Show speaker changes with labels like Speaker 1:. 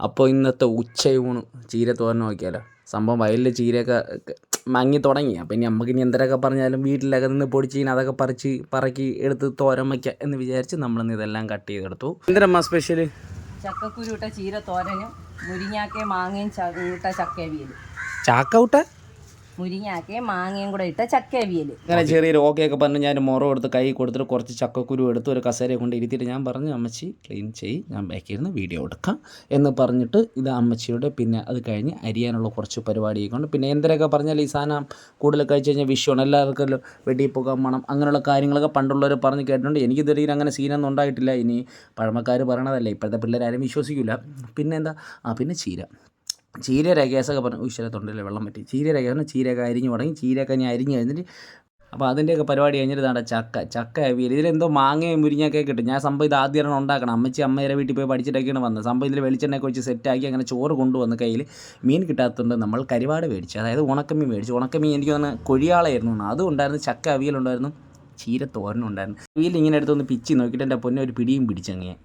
Speaker 1: അപ്പോൾ ഇന്നത്തെ ഉച്ചയൂണ് ചീര തോരണം നോക്കിയാലോ? സംഭവം വയലിൽ ചീരയൊക്കെ മങ്ങി തുടങ്ങി. അപ്പോൾ ഇനി നമുക്ക് ഇനി എന്തരൊക്കെ പറഞ്ഞാലും വീട്ടിലൊക്കെ നിന്ന് പൊടിച്ച് ഇനി അതൊക്കെ പറിച്ച് പറക്കി എടുത്ത് തോരൻ വയ്ക്കുക എന്ന് വിചാരിച്ച് നമ്മളിന്ന് ഇതെല്ലാം കട്ട് ചെയ്തെടുത്തു. എന്തരമ്മ സ്പെഷ്യൽ
Speaker 2: ചക്കക്കുരുട്ട ചീര തോരനും മുരിങ്ങാക്കയും മാങ്ങയും ചക്കയും ചക്കവിയലും
Speaker 1: ചാക്കൗട്ട
Speaker 2: മുരിങ്ങാക്കയും മാങ്ങയും കൂടെ ഇട്ട ചക്കവിയൽ
Speaker 1: അങ്ങനെ ചെറിയ ഓക്കെയൊക്കെ പറഞ്ഞ് ഞാൻ മുറം എടുത്ത് കൈ കൊടുത്തിട്ട് കുറച്ച് ചക്കക്കുരു എടുത്ത് ഒരു കസേരയെ കൊണ്ട് ഇരുത്തിയിട്ട് ഞാൻ പറഞ്ഞു അമ്മച്ചി ക്ലീൻ ചെയ്യ്. ഞാൻ ബാക്കിയിരുന്ന് വീഡിയോ എടുക്കാം. എന്ന് പറഞ്ഞിട്ട് ഇത് അമ്മച്ചിയുടെ പിന്നെ അത് കഴിഞ്ഞ് അരിയാനുള്ള കുറച്ച് പരിപാടിയൊക്കെ ഉണ്ട്. പിന്നെ എന്തരൊക്കെ പറഞ്ഞാൽ ഈ സാധനം കൂടുതൽ കഴിച്ച് കഴിഞ്ഞാൽ വിഷുവാണ്. എല്ലാവർക്കും വെടി പോകാൻ വേണം അങ്ങനെയുള്ള കാര്യങ്ങളൊക്കെ പണ്ടുള്ളവർ പറഞ്ഞ് കേട്ടിട്ടുണ്ട്. എനിക്ക് ഇതുവരെ അങ്ങനെ സീനൊന്നും ഉണ്ടായിട്ടില്ല. ഇനി പഴമക്കാർ പറയണതല്ലേ ഇപ്പോഴത്തെ പിള്ളേരാരും വിശ്വസിക്കില്ല പിന്നെന്താ ആ പിന്നെ ചീര. ചീരയുടെ കേസൊക്കെ പറഞ്ഞു ഈശ്വര തൊണ്ടയിൽ വെള്ളം പറ്റി. ചീര രേഖ പറഞ്ഞാൽ ചീരയൊക്കെ അരിഞ്ഞ് തുടങ്ങി ചീരയൊക്കെ ഞാൻ അരിഞ്ഞ് കഴിഞ്ഞിട്ട് അപ്പോൾ അതിന്റെയൊക്കെ പരിപാടി കഴിഞ്ഞിട്ട് ചക്ക ചക്ക അവിയൽ ഇതിലെന്തോ മാങ്ങയും മുരിങ്ങയൊക്കെ കിട്ടും. ഞാൻ സംഭവം ഇത് ആദ്യമാണ് ഉണ്ടാക്കണം. അമ്മച്ചി അമ്മയുടെ വീട്ടിൽ പോയി പഠിച്ചിട്ടൊക്കെയാണ് വന്നത്. സംഭവം ഇതിൽ വെളിച്ചെണ്ണയൊക്കെ വെച്ച് സെറ്റാക്കി അങ്ങനെ ചോറ് കൊണ്ടുവന്ന് കയ്യിൽ മീൻ കിട്ടാത്തതുകൊണ്ട് നമ്മൾ കരിവാട് മേടിച്ചു. അതായത് ഉണക്കമീൻ മേടിച്ചു. ഉണക്കമീൻ എനിക്ക് തന്നെ കൊഴിയാളായിരുന്നു അതും ഉണ്ടായിരുന്നു. ചക്ക അവിയലുണ്ടായിരുന്നു. ചീര തോരനുണ്ടായിരുന്നു അവിയൽ ഇങ്ങനെ എടുത്തൊന്ന് പിച്ചി നോക്കിയിട്ട് എന്റെ പൊന്നെ ഒരു പിടിയും പിടിച്ചങ്ങനെ